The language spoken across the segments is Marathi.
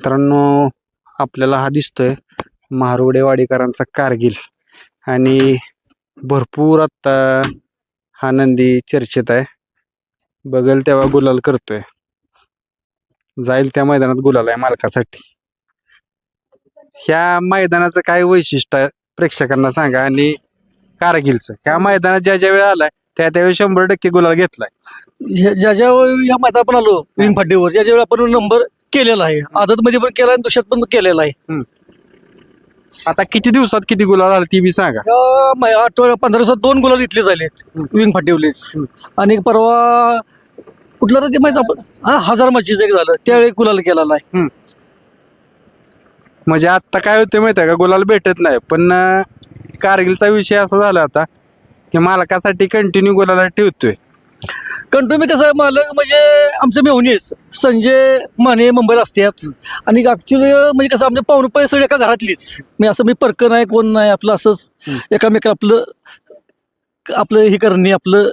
मित्रांनो आपल्याला हा दिसतोय महारोडेवाडीकरांचा कारगिल. आणि भरपूर आत्ता हा नंदी चर्चेत आहे. बघल तेव्हा गुलाल करतोय. जाईल त्या मैदानात गुलाल आहे मालकासाठी. ह्या मैदानाचं काय वैशिष्ट्य आहे प्रेक्षकांना सांगा आणि कारगिलचं. ह्या मैदानात ज्या ज्या वेळा आलाय त्या त्यावेळी शंभर टक्के गुलाल घेतलाय. ज्या ज्या वेळी या मैदान आपण आलो विंग फाटीवर ज्या ज्या वेळी आपण नंबर केलेला आहे. आदत मध्ये पण केला आणि दुष्यात पण केलेला आहे. आता किती दिवसात किती गुलाल आला ती बी सांगा. या मै- आठवड्या पंधरा दिवसात दोन गुलाल इथले झालेत विंग फाटीवलेच. हम्म. आणि परवा कुठला तर ते माहिती आपण हा हजार मच्छीचं एक झालं. त्यावेळी गुलाल केलेला आहे. म्हणजे आता काय होतं माहिती आहे का? गुलाल भेटत नाही. पण अं, कारगिलचा विषय असा झाला आता की मालकासाठी कंटिन्यू गुलाला ठेवतोय. कारण तुम्ही कसं आहे मालक म्हणजे आमचे मेहुणेच संजय माने मुंबईला असतात आणि ऍक्च्युली म्हणजे कसं आमचे पाहुणे पै सगळे एका घरातलीच. मी असं मी परक नाही कोण नाही आपलं असंच. एकामेका आपलं आपलं हे करणे आपलं.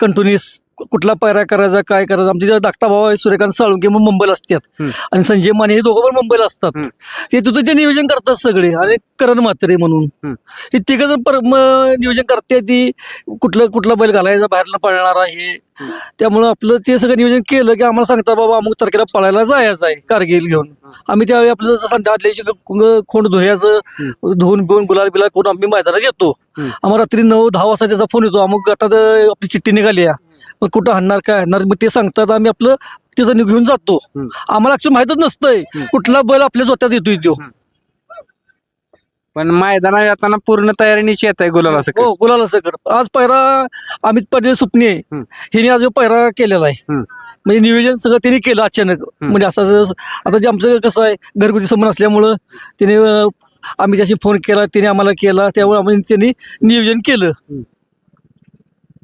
कंटिन्युअस कुठला पायऱ्या करायचा काय करायचं. आमचे धाकटा भाऊ आहे सूर्यकांत साळुंके मग मुंबईला असतात. आणि संजय माने हे दोघं पण मुंबईला असतात. ते तिथं ते नियोजन करतात सगळे आणि करण म्हात्रे म्हणून. हे तिघ जण नियोजन करते ती कुठलं कुठला बैल घालायचा बाहेरला पळणार आहे त्यामुळं आपलं ते सगळं नियोजन केलं की आम्हाला सांगता बाबा अमुक तारखेला पळायला जायचं आहे कारगिल घेऊन. आम्ही त्यावेळी आपलं आदल्याची ग- खोंड धुयाचं धुवून बिवून गुलाल बिलाल करून आम्ही मैदानात येतो. आम्हाला रात्री नऊ दहा वाजता त्याचा फोन येतो. अमुक गटात आपली चिठ्ठी निघाली आहे. मग कुठं हाणणार काय हाणणार? मग ते सांगतात आम्ही आपलं तिथं घेऊन जातो. आम्हाला माहितच नसतंय. कुठला बैल आपल्या जोत्यात येतोय तो. पण मैदानात येताना पूर्ण तयारीनिशी येत आहे गुलाला सकट. हो गुलाला सकट. आज पैरा अमित पाटील सुपणे हम्म. हिने आज पैरा केलेला आहे. हम्म. म्हणजे नियोजन सगळं त्यांनी केलं अचानक. म्हणजे असं जर- आता जे आमचं कसं आहे घरगुती संबंध असल्यामुळं तिने अं, आम्ही त्याशी फोन केला तिने आम्हाला केला त्यामुळे आम्ही त्यांनी नियोजन केलं.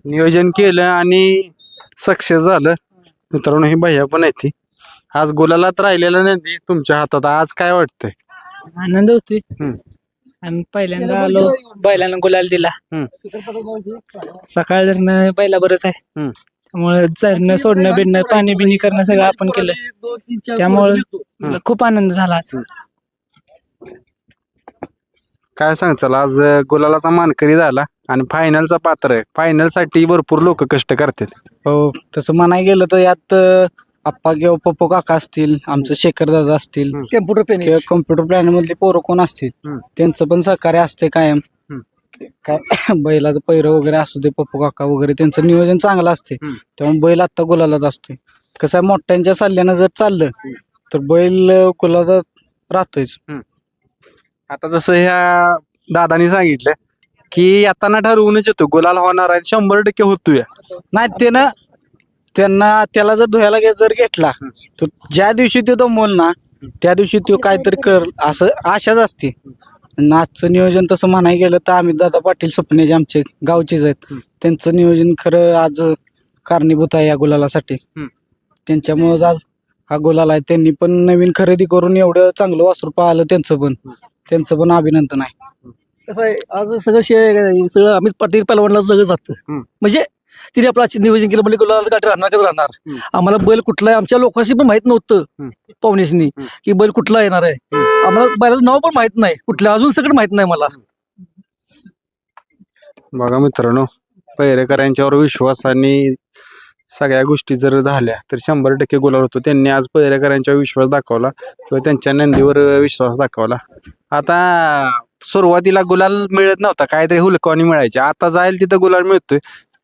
नियोजन केलं आणि सक्सेस झालं. मित्रांनो ही भैया पण आहे ती. आज गुलालात राहिलेला नंदी तुमच्या हातात. आज काय वाटतंय? आनंद होतोय. हम्म. आणि पहिल्यांदा आलो. बैलानं गुलाल दिला. सकाळ जरनं बैला बरंच आहे. त्यामुळे जरणं सोडणं बिडणं पाणी बिणी करणं सगळं आपण केलं. त्यामुळं खूप आनंद झाला आज. काय सांगचाल आज अं, गुलालाचा मानकरी झाला आणि फायनलचा पात्र आहे. फायनलसाठी भरपूर लोक कष्ट करतात. हो तसं म्हणाय गेलं तर यात आप्पा किंवा पप्पो काका असतील आमचं शेखर दादा असतील. कॅम्प्युटर पेन किंवा कम्प्युटर प्लॅन मधले पोरं कोण असतील. त्यांचं पण सहकार्य असते कायम. काय बैलाचं पैरं वगैरे असू दे पप्पो काका वगैरे त्यांचं नियोजन चांगलं असते. त्यामुळे बैल आत्ता गुलालात असतोय कसं आहे मोठ्यांच्या सल्ल्यानं जर चाललं तर बैल गुलालात राहतोयच आता जसं ह्या दादानी सांगितलं की येताना ठरवूनच येतो गुलाल होणार आहे शंभर टक्के होतोय नाही त्यानं त्यांना त्याला जर धुयाला जर घेतला तर ज्या दिवशी तो दमवल ना त्या दिवशी तो काहीतरी कर असं आशाच असते. आणि आजचं नियोजन तसं म्हणाय गेलं तर अमित दादा पाटील स्वप्नेचे आमचे गावचेच आहेत त्यांचं नियोजन खरं आज कारणीभूत आहे या गुलालासाठी. हम्म. त्यांच्यामुळं आज हा गुलाल आहे. त्यांनी पण नवीन खरेदी करून एवढं चांगलं वासरू पाहिलं त्यांचं पण. त्यांचं पण अभिनंदन आहे. कसं आहे आज सगळं शे सगळं अमित पाटील पलवानला सगळं जातं. म्हणजे तिने आपलं आज नियोजन केलं म्हणजे गुलाल गाठी राहणार का राहणार. आम्हाला बैल कुठला आहे आमच्या लोकांशी पण माहीत नव्हतं हम्म. की बैल कुठला येणार आहे. आम्हाला बैलाचं नाव पण माहीत नाही कुठल्या अजून सगळं माहीत नाही मला. बघा मित्रांनो पैरेकरांच्यावर विश्वास आणि सगळ्या गोष्टी जर झाल्या तर शंभर टक्के गुलाल होतो. त्यांनी आज पैरेकरांच्यावर विश्वास दाखवला किंवा त्यांच्या नंदीवर विश्वास दाखवला. आता सुरुवातीला गुलाल मिळत नव्हता काहीतरी हुलकवानी मिळायचे. आता जाईल तिथं गुलाल मिळतोय.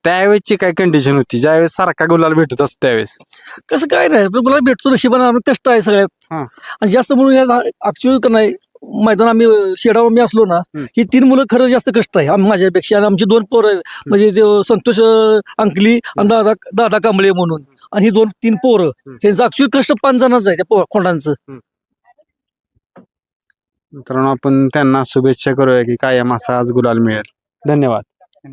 त्यावेळेसची काय कंडिशन होती? ज्यावेळेस सारखा गुलाल भेटत असतो त्यावेळेस. कसं काय नाही पण गुलाल भेटतो आम्ही कष्ट आहे सगळ्यात. हा. आणि जास्त म्हणून ऍक्च्युअली का नाही मैदान आम्ही शेडावर मी असलो ना हम्म. ही तीन मुलं खरं जास्त कष्ट आहे. आम्ही माझ्यापेक्षा आणि आमची दोन पोरं आहेत. म्हणजे ते संतोष अं, अंकली आणि दादा दादा कांबळे म्हणून. आणि ही दोन तीन पोरं. ह्यांचं ऍक्च्युअली कष्ट पाच जणांचं आहे त्या पो- खोंडांचं. मित्रांनो आपण त्यांना शुभेच्छा करूया की कायम असा आज गुलाल मिळेल. धन्यवाद.